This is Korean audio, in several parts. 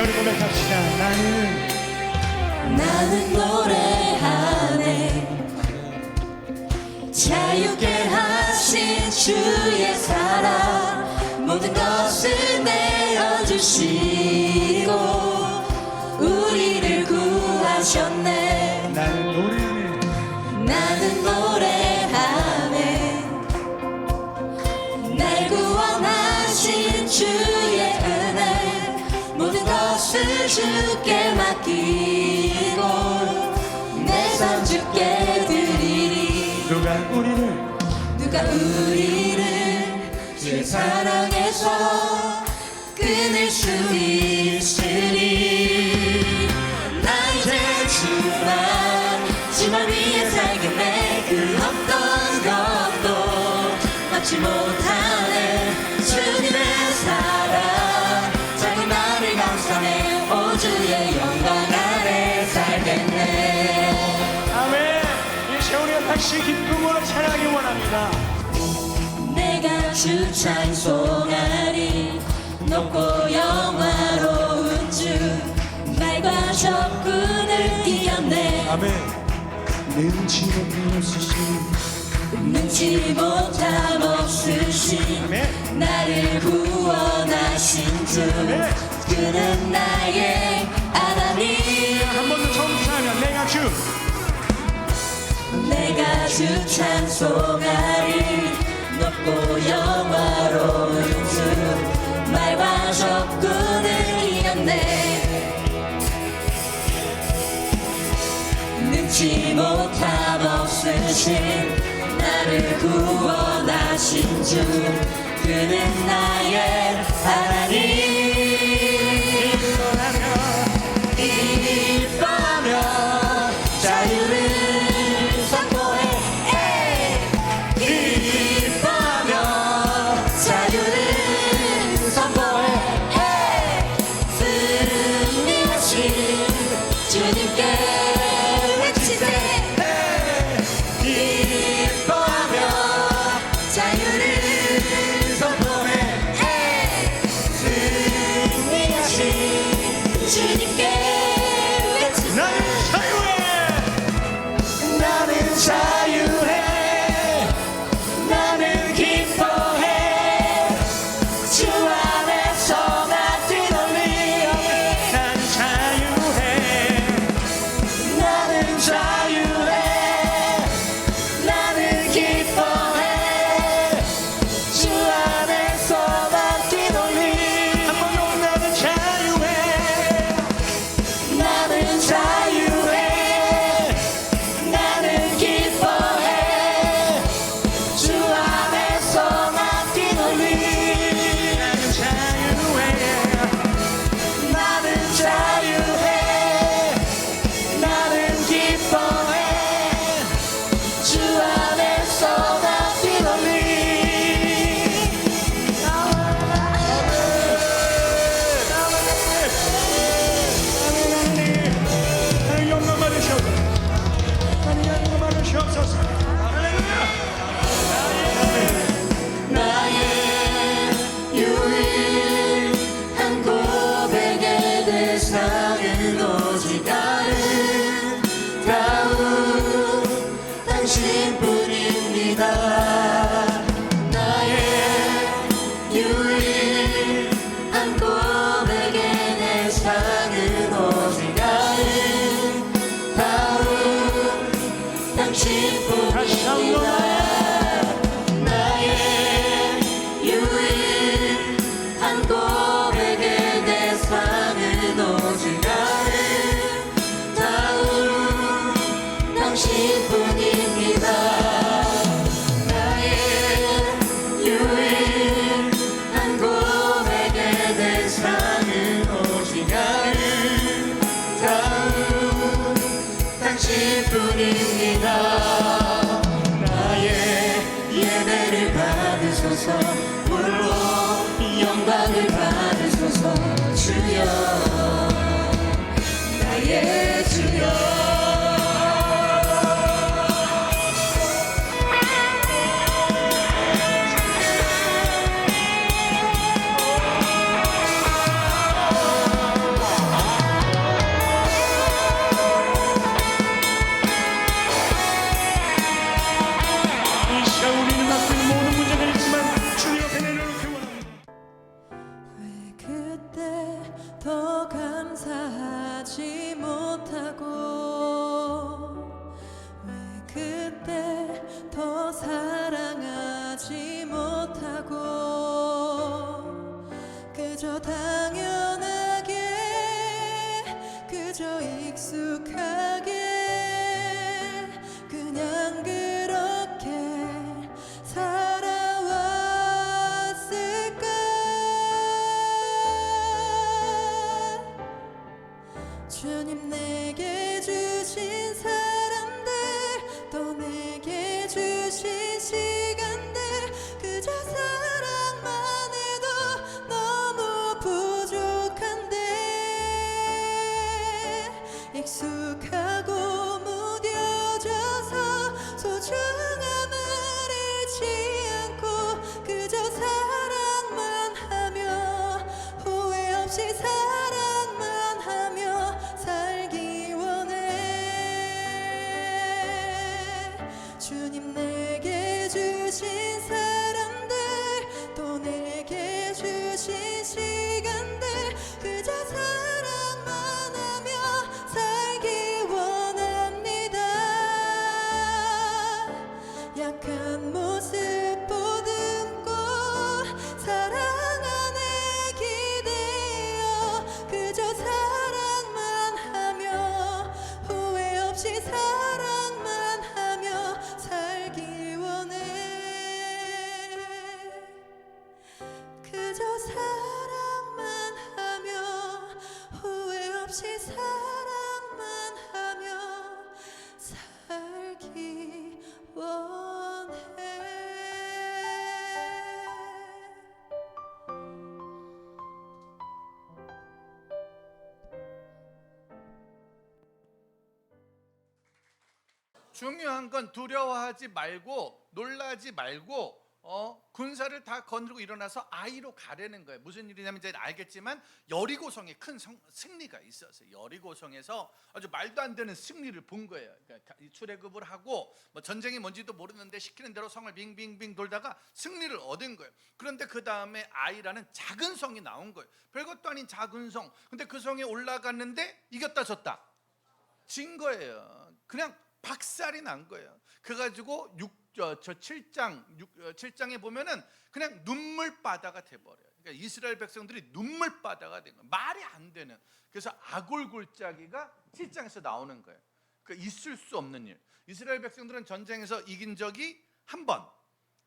우리 고백합시다. 나는 나는 노래하네 자유케 하신 주의 사랑 모든 것을 내어주시고 우리를 구하셨네 나는 노래하네. 나는 노 것을 주께 맡기고 내 삶 주께 드리리. 누가 우리를 누가 우리를 주의 사랑에서 끊을 수 있으리? 나 이제 주만 주만 위해 살겠네 그 어떤 것도 얻지 못하 다시 기쁨으로 찬양하기 원합니다. 내가 주 찬송하리 높고 영화로운 주 말과 적군을 이겼네 아멘. 능치 못할 없으신 능치 못함 없으신 아멘. 나를 구원하신 주 아멘. 그는 나의 하나님 한번 더 처음 찬양. 내가 주. 내가 주 찬송하리 높고 영화로운 주 말과 적군을 이겼네. 능치 못함 없으신 나를 구원하신 주 그는 나의 하나님 주님께 나 영광을 받으소서 주여. 나의 못하고 중요한 건 두려워하지 말고 놀라지 말고 어, 군사를 다 거느리고 일어나서 아이로 가려는 거예요. 무슨 일이냐면 이제 알겠지만 여리고성에 큰 성- 승리가 있었어요. 여리고성에서 아주 말도 안 되는 승리를 본 거예요. 그러니까 이 출애굽을 하고 뭐 전쟁이 뭔지도 모르는데 시키는 대로 성을 빙빙빙 돌다가 승리를 얻은 거예요. 그런데 그 다음에 아이라는 작은 성이 나온 거예요. 별것도 아닌 작은 성. 근데 그 성에 올라갔는데 이겼다 졌다. 진 거예요. 그냥 박살이 난 거예요. 그래가지고 6, 저, 저 7장, 6, 어, 7장에 보면은 그냥 눈물바다가 돼 버려요. 그러니까 이스라엘 백성들이 눈물바다가 된 거예요. 말이 안 되는. 그래서 아골골짜기가 7장에서 나오는 거예요. 그 있을 수 없는 일. 이스라엘 백성들은 전쟁에서 이긴 적이 한 번,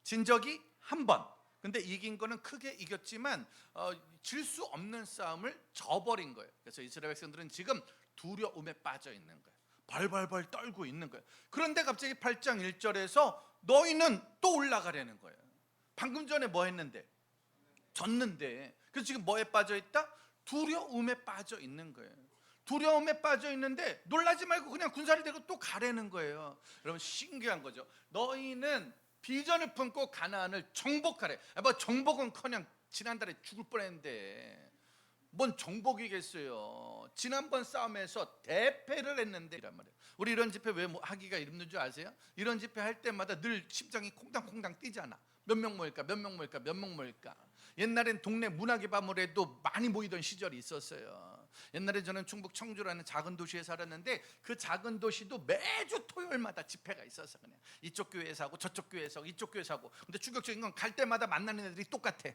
진 적이 한 번. 근데 이긴 거는 크게 이겼지만 어, 질 수 없는 싸움을 져버린 거예요. 그래서 이스라엘 백성들은 지금 두려움에 빠져 있는 거예요. 벌벌벌 떨고 있는 거예요. 그런데 갑자기 8장 1절에서 너희는 또 올라가려는 거예요. 방금 전에 뭐 했는데? 졌는데. 그래서 지금 뭐에 빠져 있다? 두려움에 빠져 있는 거예요. 두려움에 빠져 있는데 놀라지 말고 그냥 군사를 데리고 또 가려는 거예요. 여러분 신기한 거죠. 너희는 비전을 품고 가나안을 정복하래. 아, 뭐 정복은커녕 지난달에 죽을 뻔했는데 뭔 정복이겠어요. 지난번 싸움에서 대패를 했는데 이란 말이에요. 우리 이런 집회 왜뭐 하기가 힘든 줄 아세요? 이런 집회 할 때마다 늘 심장이 콩당콩당 뛰잖아. 몇 명 모일까? 몇 명 모일까? 몇 명 모일까? 옛날엔 동네 문화의 밤을 해도 많이 모이던 시절이 있었어요. 옛날에 저는 충북 청주라는 작은 도시에 살았는데 그 작은 도시도 매주 토요일마다 집회가 있었어 그냥 이쪽 교회에서 하고 저쪽 교회에서 하고 이쪽 교회에서 하고 근데 충격적인 건 갈 때마다 만나는 애들이 똑같아.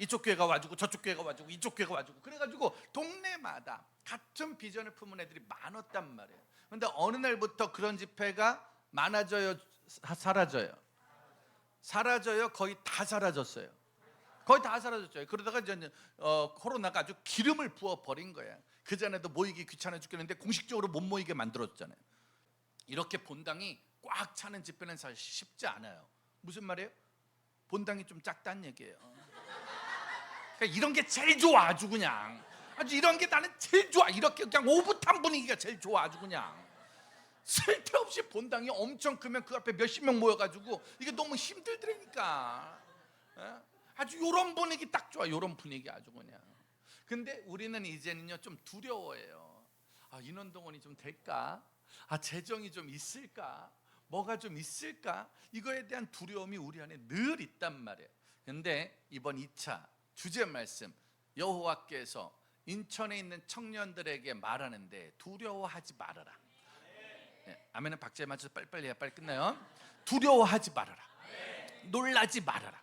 이쪽 교회가 와주고 저쪽 교회가 와주고 이쪽 교회가 와주고 그래가지고 동네마다 같은 비전을 품은 애들이 많았단 말이에요. 근데 어느 날부터 그런 집회가 많아져요, 사- 사라져요. 사라져요, 거의 다 사라졌어요. 거의 다 사라졌죠. 그러다가 이제 어, 코로나가 아주 기름을 부어 버린 거야. 그 전에도 모이기 귀찮아 죽겠는데 공식적으로 못 모이게 만들었잖아요. 이렇게 본당이 꽉 차는 집회는 사실 쉽지 않아요. 무슨 말이에요? 본당이 좀 작다는 얘기예요. 그러니까 이런 게 제일 좋아 아주 그냥. 아주 이런 게 나는 제일 좋아. 이렇게 그냥 오붓한 분위기가 제일 좋아 아주 그냥. 쓸데없이 본당이 엄청 크면 그 앞에 몇십 명 모여가지고 이게 너무 힘들더라니까. 예? 아주 요런 분위기 딱 좋아 요런 분위기 아주 그냥. 근데 우리는 이제는요 좀 두려워해요. 아 인원동원이 좀 될까? 아 재정이 좀 있을까? 뭐가 좀 있을까? 이거에 대한 두려움이 우리 안에 늘 있단 말이에요. 근데 이번 2차 주제 말씀 여호와께서 인천에 있는 청년들에게 말하는데 두려워하지 말아라. 네, 아멘은 박자에 맞춰서 빨리빨리 해야 빨리 끝나요. 두려워하지 말아라. 놀라지 말아라.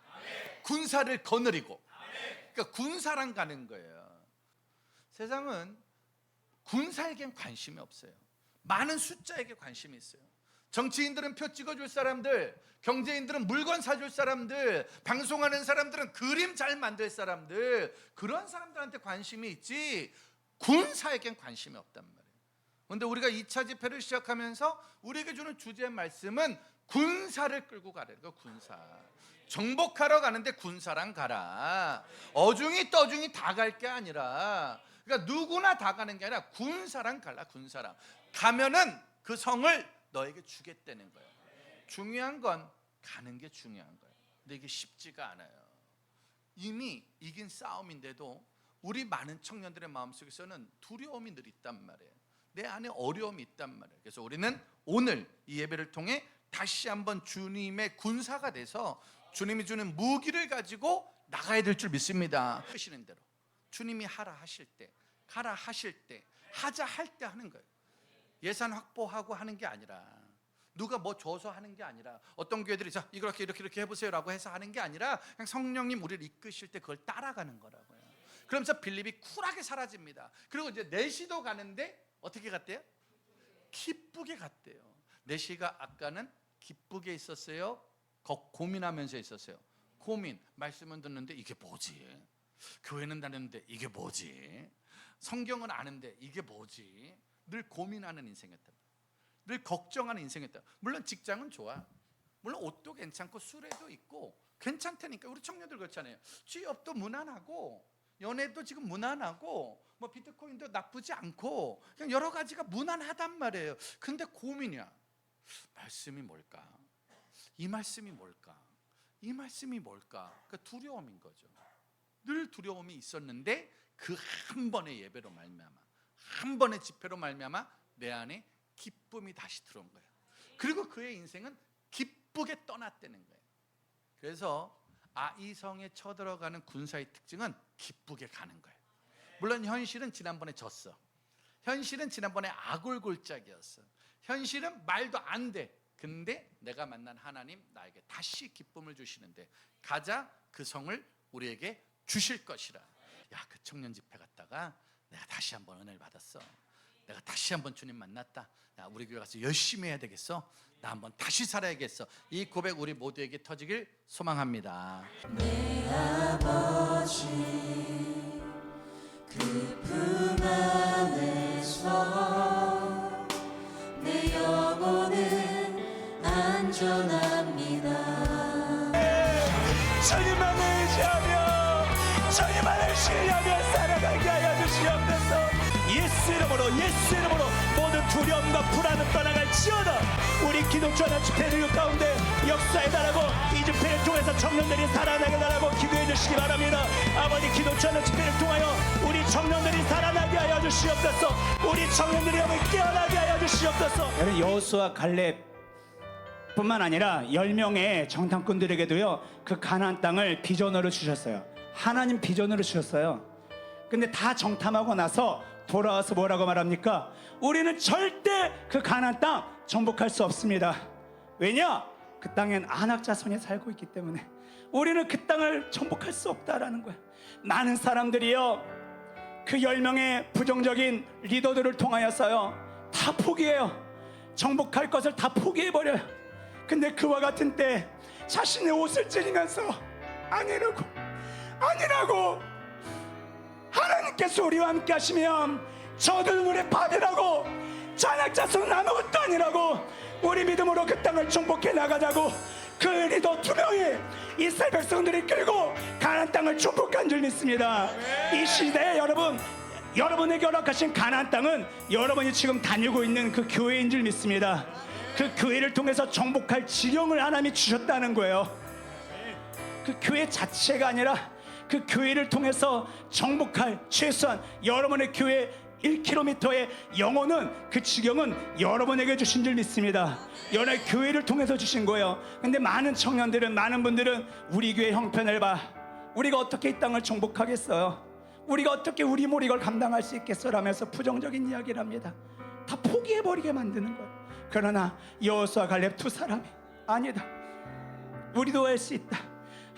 군사를 거느리고. 그러니까 군사랑 가는 거예요. 세상은 군사에겐 관심이 없어요. 많은 숫자에게 관심이 있어요. 정치인들은 표 찍어줄 사람들, 경제인들은 물건 사줄 사람들, 방송하는 사람들은 그림 잘 만들 사람들, 그런 사람들한테 관심이 있지 군사에겐 관심이 없단 말이에요. 근데 우리가 2차 집회를 시작하면서 우리에게 주는 주제 말씀은 군사를 끌고 가라는 거 군사. 정복하러 가는데 군사랑 가라. 어중이 떠중이 다 갈 게 아니라 그러니까 누구나 다 가는 게 아니라 군사랑 갈라 군사랑. 가면은 그 성을 너에게 주겠다는 거예요. 중요한 건 가는 게 중요한 거예요. 근데 이게 쉽지가 않아요. 이미 이긴 싸움인데도 우리 많은 청년들의 마음속에서는 두려움이 늘 있단 말이에요. 내 안에 어려움이 있단 말이에요. 그래서 우리는 오늘 이 예배를 통해 다시 한번 주님의 군사가 돼서 주님이 주는 무기를 가지고 나가야 될 줄 믿습니다. 하시는 대로 주님이 하라 하실 때, 가라 하실 때, 하자 할 때 하는 거예요. 예산 확보하고 하는 게 아니라 누가 뭐 줘서 하는 게 아니라 어떤 교회들이 자 이렇게 이렇게 이렇게 해보세요라고 해서 하는 게 아니라 그냥 성령님 우리를 이끄실 때 그걸 따라가는 거라고요. 그러면서 빌립이 쿨하게 사라집니다. 그리고 이제 내시도 가는데 어떻게 갔대요? 기쁘게 갔대요. 내시가 아까는 기쁘게 있었어요. 거- 고민하면서 있었어요. 고민 말씀은 듣는데 이게 뭐지? 교회는 다녔는데 이게 뭐지? 성경은 아는데 이게 뭐지? 늘 고민하는 인생이었다. 늘 걱정하는 인생이었다. 물론 직장은 좋아. 물론 옷도 괜찮고 수레도 있고 괜찮다니까 우리 청년들 그렇잖아요. 취업도 무난하고 연애도 지금 무난하고 뭐 비트코인도 나쁘지 않고 그냥 여러 가지가 무난하단 말이에요. 근데 고민이야. 말씀이 뭘까? 이 말씀이 뭘까? 이 말씀이 뭘까? 그 두려움인 거죠. 늘 두려움이 있었는데 그 한 번의 예배로 말미암아 한 번의 집회로 말미암아 내 안에 기쁨이 다시 들어온 거예요. 그리고 그의 인생은 기쁘게 떠났다는 거예요. 그래서 아이성에 쳐들어가는 군사의 특징은 기쁘게 가는 거예요. 물론 현실은 지난번에 졌어. 현실은 지난번에 아골골짝이었어. 현실은 말도 안 돼. 근데 내가 만난 하나님 나에게 다시 기쁨을 주시는데 가자 그 성을 우리에게 주실 것이라. 야, 그 청년 집회 갔다가 내가 다시 한번 은혜를 받았어. 내가 다시 한번 주님 만났다. 야, 우리 교회 가서 열심히 해야 되겠어. 나 한번 다시 살아야겠어. 이 고백 우리 모두에게 터지길 소망합니다. 품 안에서 내 영혼은 안전합니다 주님만을 의지하며 주님만을 신뢰하며 살아가게 하여 주 시옵소서 예수 이름으로 예수 이름으로 모든 두려움과 불안은 떠나갈지어다. 우리 기독교하는 집회를 가운데 역사에 달하고 이 집회를 통해서 청년들이 살아나게 달하고 기도해 주시기 바랍니다. 아버지 기독교하는 집회를 통하여 우리 청년들이 살아나게 하여 주시옵소서. 우리 청년들이 영을 깨어나게 하여 주시옵소서. 여호수아 갈렙 뿐만 아니라 10명의 정탐꾼들에게도요 그 가나안 땅을 비전으로 주셨어요. 하나님 비전으로 주셨어요 근데 다 정탐하고 나서 돌아와서 뭐라고 말합니까? 우리는 절대 그 가나안 땅 정복할 수 없습니다 왜냐? 그 땅엔 안악 자손이 살고 있기 때문에 우리는 그 땅을 정복할 수 없다라는 거예요 많은 사람들이요 그 10명의 부정적인 리더들을 통하여서요 다 포기해요 정복할 것을 다 포기해버려요 근데 그와 같은 때 자신의 옷을 찌르면서 아니라고 아니라고 하나님께서 우리와 함께 하시면 저들은 우리 받으라고 잔약자손은 아무것도 아니라고 우리 믿음으로 그 땅을 정복해 나가자고 그 리더 두 명이 이스라엘 백성들이 끌고 가나안 땅을 정복한 줄 믿습니다. 이 시대에 여러분 여러분에게 허락하신 가나안 땅은 여러분이 지금 다니고 있는 그 교회인 줄 믿습니다. 그 교회를 통해서 정복할 지령을 하나님이 주셨다는 거예요. 그 교회 자체가 아니라 그 교회를 통해서 정복할 최소한 여러분의 교회 1km의 영혼은 그 지경은 여러분에게 주신 줄 믿습니다. 연애 교회를 통해서 주신 거예요. 근데 많은 청년들은 많은 분들은 우리 교회 형편을 봐. 우리가 어떻게 이 땅을 정복하겠어요? 우리가 어떻게 우리 몰 이걸 감당할 수 있겠어라면서 부정적인 이야기를 합니다. 다 포기해 버리게 만드는 거예요. 그러나 여호수아 갈렙 두 사람이 아니다. 우리도 할 수 있다.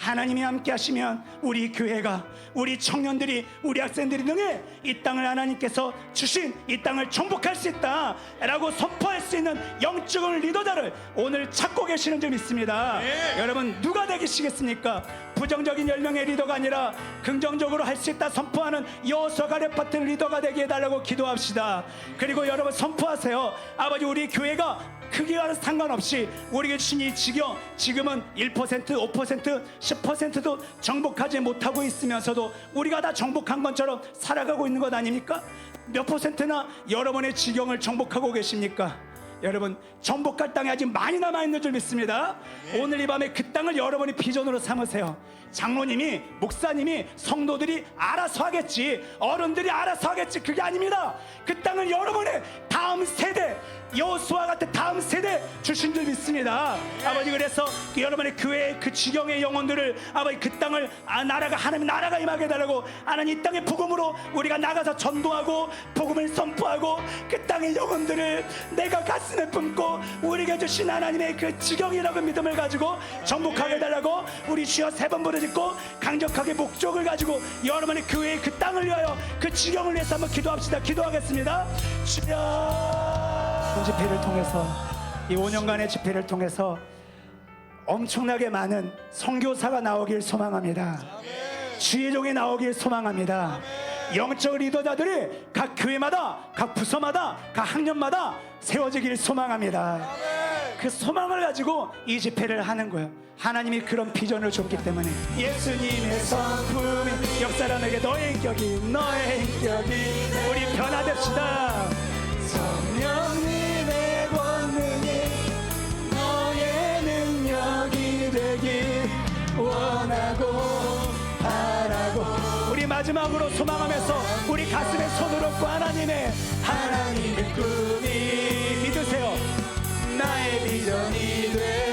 하나님이 함께 하시면 우리 교회가 우리 청년들이 우리 학생들이 등에 이 땅을 하나님께서 주신 이 땅을 정복할 수 있다라고 선포할 수 있는 영적인 리더자를 오늘 찾고 계시는 점 있습니다. 여러분 누가 되시겠습니까? 부정적인 열명의 리더가 아니라 긍정적으로 할 수 있다 선포하는 여호수아가렙 같은 리더가 되게 해달라고 기도합시다. 그리고 여러분 선포하세요. 아버지 우리 교회가 크기와는 상관없이 우리에게 주신 이 지경 지금은 1% 5% 10%도 정복하지 못하고 있으면서도 우리가 다 정복한 것처럼 살아가고 있는 것 아닙니까? 몇 퍼센트나 여러분의 지경을 정복하고 계십니까? 여러분 정복할 땅이 아직 많이 남아 있는 줄 믿습니다. 오늘 이 밤에 그 땅을 여러분이 비전으로 삼으세요. 장로님이 목사님이 성도들이 알아서 하겠지 어른들이 알아서 하겠지 그게 아닙니다. 그 땅을 여러분의 다음 세대 여호수아 같은 다음 세대 주신 줄 믿습니다. 아버지 그래서 그 여러분의 교회 그 지경의 영혼들을 아버지 그 땅을 아, 나라가 하나님 나라가 임하게 달라고 하나님 이 땅의 복음으로 우리가 나가서 전도하고 복음을 선포하고 그 땅의 영혼들을 내가 가슴에 품고 우리에게 주신 하나님의 그 지경이라고 믿음을 가지고 정복하게 달라고 우리 주여 세 번 부르짖고 강력하게 목적을 가지고 여러분의 교회의 그 땅을 위하여 그 지경을 위해서 한번 기도합시다. 기도하겠습니다. 주여. 집회를 통해서 이 5년간의 집회를 통해서 엄청나게 많은 선교사가 나오길 소망합니다. 주의 종이 나오길 소망합니다. 영적 리더자들이 각 교회마다, 각 부서마다, 각 학년마다 세워지길 소망합니다. 그 소망을 가지고 이 집회를 하는 거예요. 하나님이 그런 비전을 줬기 때문에 예수님의 성품이 역사람에게 너의 인격이 너의 인격이 우리 변화됩시다. 마지막으로 소망하면서 우리 가슴에 손을 얹고 하나님의 하나님의 꿈이 믿으세요. 나의 비전이 되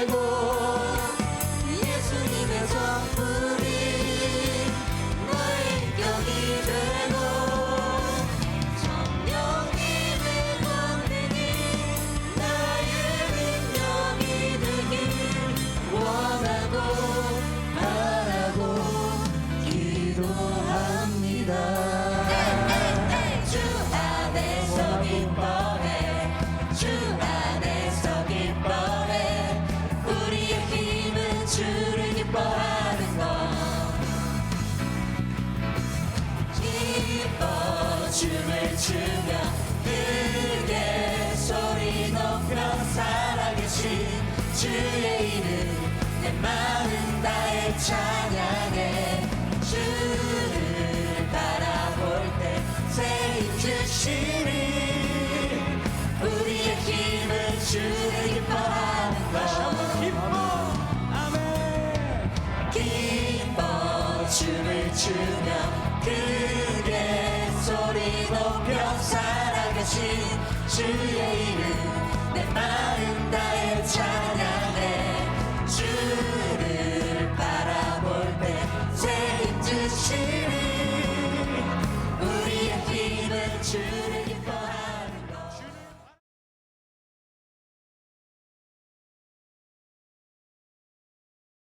추며 크게 소리 높여 살아계신 주의 이름 내 마음 다해 찬양해 주를 바라볼 때 세임 주시니 우리의 힘은 주를 기뻐하는 것. 기뻐! 아멘! 기뻐 춤을 추며 크 살아가신 주의 이름 내 마음 다해 찬양